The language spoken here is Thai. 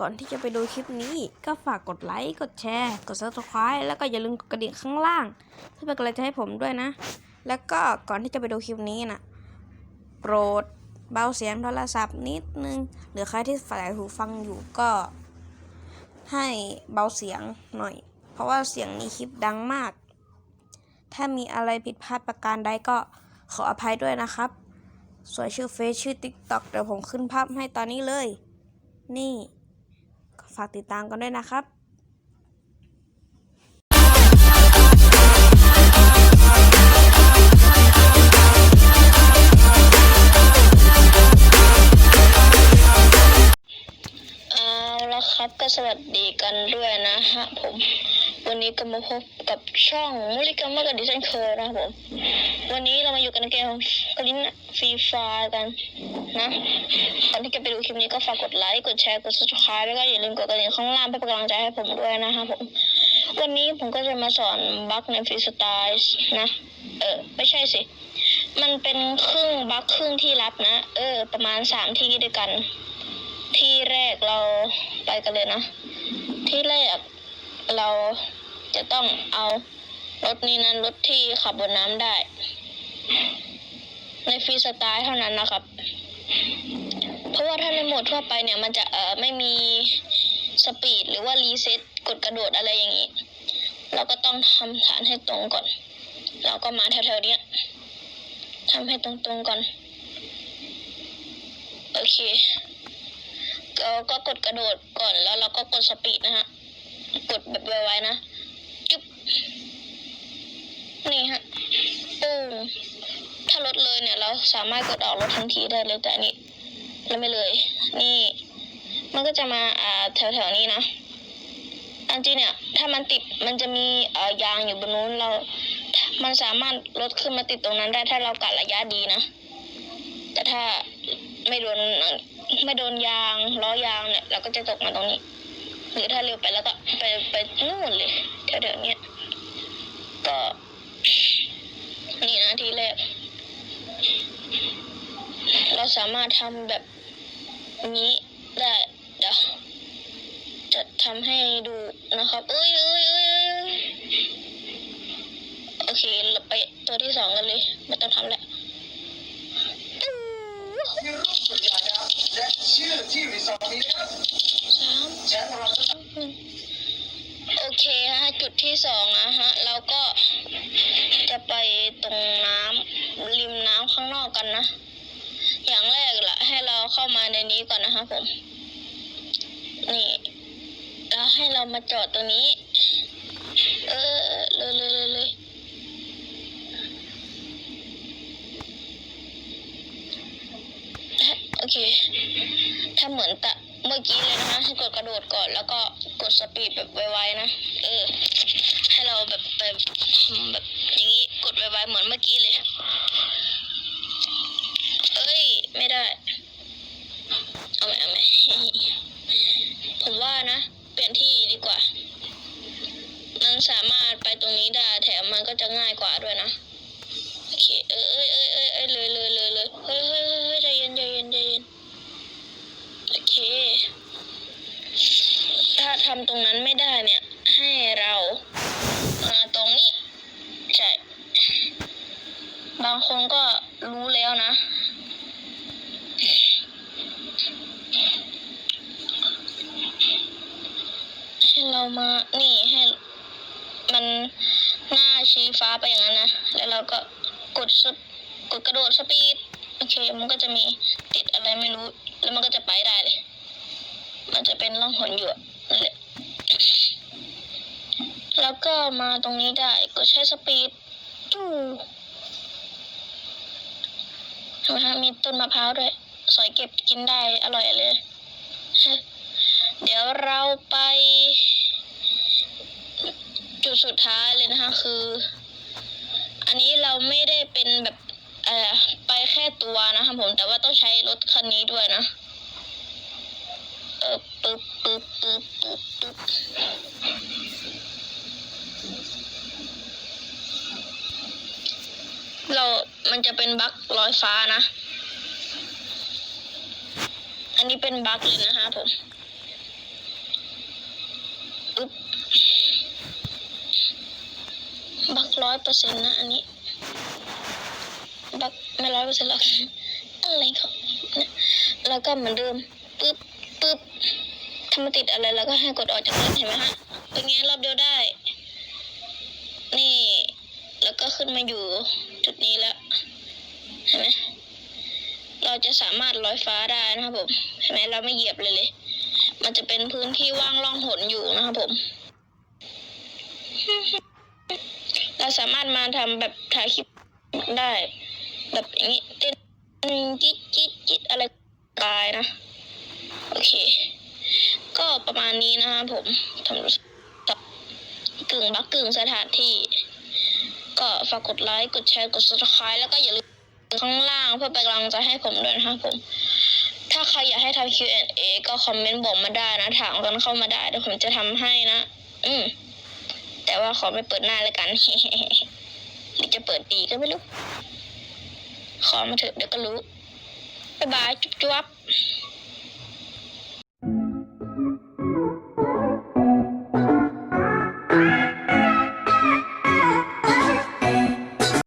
ก่อนที่จะไปดูคลิปนี้ก็ฝากกดไลค์กดแชร์ กด subscribe แล้วก็อย่าลืมกดกระดิ่งข้างล่าง เพื่อเป็นกำลังใจให้ผมด้วยนะ แล้วก็ก่อนที่จะไปดูคลิปนี้นะโปรดเบาเสียงโทรศัพท์นิดนึง หรือใครที่ใส่หูฟังอยู่ก็ ให้เบาเสียงหน่อย เพราะว่าเสียงในคลิปดังมาก ถ้ามีอะไรผิดพลาดประการใดก็ขออภัยด้วยนะครับ ส่วนชื่อเฟซชื่อ TikTok เดี๋ยวผมขึ้นภาพให้ตอนนี้เลย นี่ ฝากติดตามกันด้วยนะครับเอาละครับก็สวัสดีกันด้วยนะฮะผม วันนี้ก็มาพบกับช่องมุลิกามากับดิฉันเคยนะครับผม วันนี้เรามาอยู่กันในเกมกลินฟรีไฟกันนะก่อนที่จะไปดูคลิปนี้ก็ฝากกดไลค์ กดแชร์ กด subscribe แล้วก็อย่าลืมกดกระดิ่งข้างล่างเพื่อเป็นกำลังใจให้ผมด้วยนะครับผม วันนี้ผมก็จะมาสอนบัคในฟรีสไตล์นะ เออ ไม่ใช่สิ มันเป็นครึ่งบัคครึ่งที่รับนะ เออ ประมาณสามที่ด้วยกัน ที่แรกเราไปกันเลยนะ ที่แรก เราจะต้องเอารถนี้นั้นรถที่ขับบนน้ำได้ ในฟรีสไตล์เท่านั้นนะครับ เพราะว่าถ้าในโหมดทั่วไปเนี่ยมันจะเออไม่มีสปีดหรือว่ารีเซ็ตกดกระโดดอะไรอย่างนี้ เราก็ต้องทำฐานให้ตรงก่อน เราก็มาแถวๆเนี้ยทำให้ตรงๆก่อน โอเคเราก็กดกระโดดก่อนแล้วเราก็กดสปีดนะฮะ กดแบบไวๆนะจุ๊บนี่ฮะปุ้งถ้ารถเลยเนี่ย เราสามารถกดออกรถทันทีได้เลยแต่นี้เราไม่เลย นี่ มันก็จะมาอ่าแถวๆนี้นะอันจริงเนี่ย ถ้ามันติดมันจะมีเอ่อยางอยู่บนนู้นเรา มันสามารถลดขึ้นมาติดตรงนั้นได้ถ้าเรากะระยะดีนะแต่ถ้าไม่โดนไม่โดนยางล้อยางเนี่ย เราก็จะตกมาตรงนี้ หรือถ้าเร็วไปแล้วก็ไปไปนู่นเลยแถวๆเนี้ยก็นี่นะทีแรก เราสามารถทำแบบนี้ได้เดี๋ยวจะทำให้ดูนะครับเอ้ยเอ้ยเอ้ยโอเคเราไปตัวที่สองกันเลยไม่ต้องทำแล้วที่รูปสุดยอดครับและชื่อที่รีสอร์ทนี้นะครับสาม เคฮะจุดที่สองนะฮะเราก็จะไปตรงน้ำริมน้ำข้างนอกกันนะ อย่างแรกละให้เราเข้ามาในนี้ก่อนนะคะผม นี่ แล้วให้เรามาจอดตรงนี้ เออเลยเลยเลยโอเค ถ้าเหมือนตะเมื่อกี้เลยนะคะให้กดกระโดดก่อนแล้วก็ ดสปีดแบบไวๆนะ เออ ให้เราแบบแบบทำแบบอย่างนี้กดไวๆเหมือนเมื่อกี้เลย เอ้ย ไม่ได้ เอาไหมเอาไหมผมว่านะ เปลี่ยนที่ดีกว่า มันสามารถไปตรงนี้ได้ แถมมันก็จะง่ายกว่าด้วยนะ โอเค เอ้ยเอ้ยเอ้ยเอ้ยเลยเลยเลยเลยเฮ้ยเฮ้ยเฮ้ยเฮ้ยใจเย็นใจเย็นใจเย็น โอเค ถ้าทำตรงนั้นไม่ได้เนี่ย ให้เรามาตรงนี้ ใช่ บางคนก็รู้แล้วนะ ให้เรามานี่ให้มันหน้าชี้ฟ้าไปอย่างนั้นนะ แล้วเราก็กดสกดกระโดดสปีด โอเค มันก็จะมีติดอะไรไม่รู้ แล้วมันก็จะไปได้เลย มันจะเป็นร่องหนอยู่ แล้วก็มาตรงนี้ได้ก็ใช้สปีดจู้นไหมฮะมีต้นมะพร้าวด้วย สอยเก็บกินได้อร่อยเลย เดี๋ยวเราไป จุดสุดท้ายเลยนะคะ คือ อันนี้เราไม่ได้เป็นแบบเออไปแค่ตัวนะคะผม แต่ว่าต้องใช้รถคันนี้ด้วยนะ เออปึ๊บปึ๊บปึ๊บปึ๊บปึ๊บ มันจะเป็นบั๊กลอยฟ้านะ อันนี้เป็นบั๊กเลยนะฮะผมบั๊กร้อยเปอร์เซ็นต์นะอันนี้ บั๊กไม่ร้อยเปอร์เซ็นต์หรอกอะไรเขาเแล้วก็เหมือนเดิมปึ๊บปึ๊บถ้ามันติดอะไรแล้วก็ให้กดออกจากเล่นเห็นไหมฮะเป็นไงรอบเดียวได้ นี่ แล้วก็ขึ้นมาอยู่จุดนี้แล้ว ห็นไหมเราจะสามารถลอยฟ้าได้นะครับผมเห็นไหมเราไม่เหยียบเลยเลย มันจะเป็นพื้นที่ว่างล่องหนอยู่นะครับผม เราสามารถมาทำแบบถ่ายคลิปได้ แบบอย่างนี้เต้นจิ๊ดจิ๊ดจิ๊ดอะไรตายนะ โอเค ก็ประมาณนี้นะครับผมทำตับกึ่งบักกึ่งสถานที่ ก็ฝากกดไลค์ กดแชร์ กด subscribe แล้วก็อย่าลืม ข้างล่างเพื่อเป็นกำลังใจให้ผมด้วยนะครับผม ถ้าใครอยากให้ทำ Q&A ก็คอมเมนต์บอกมาได้นะ ถามกันเข้ามาได้เดี๋ยวผมจะทำให้นะ อืม แต่ว่าขอไม่เปิดหน้าแล้วกันหรือจะเปิดดีก็ไม่รู้ ขอมาเถอะเดี๋ยวก็รู้บ๊ายบายจุ๊บจุ๊บ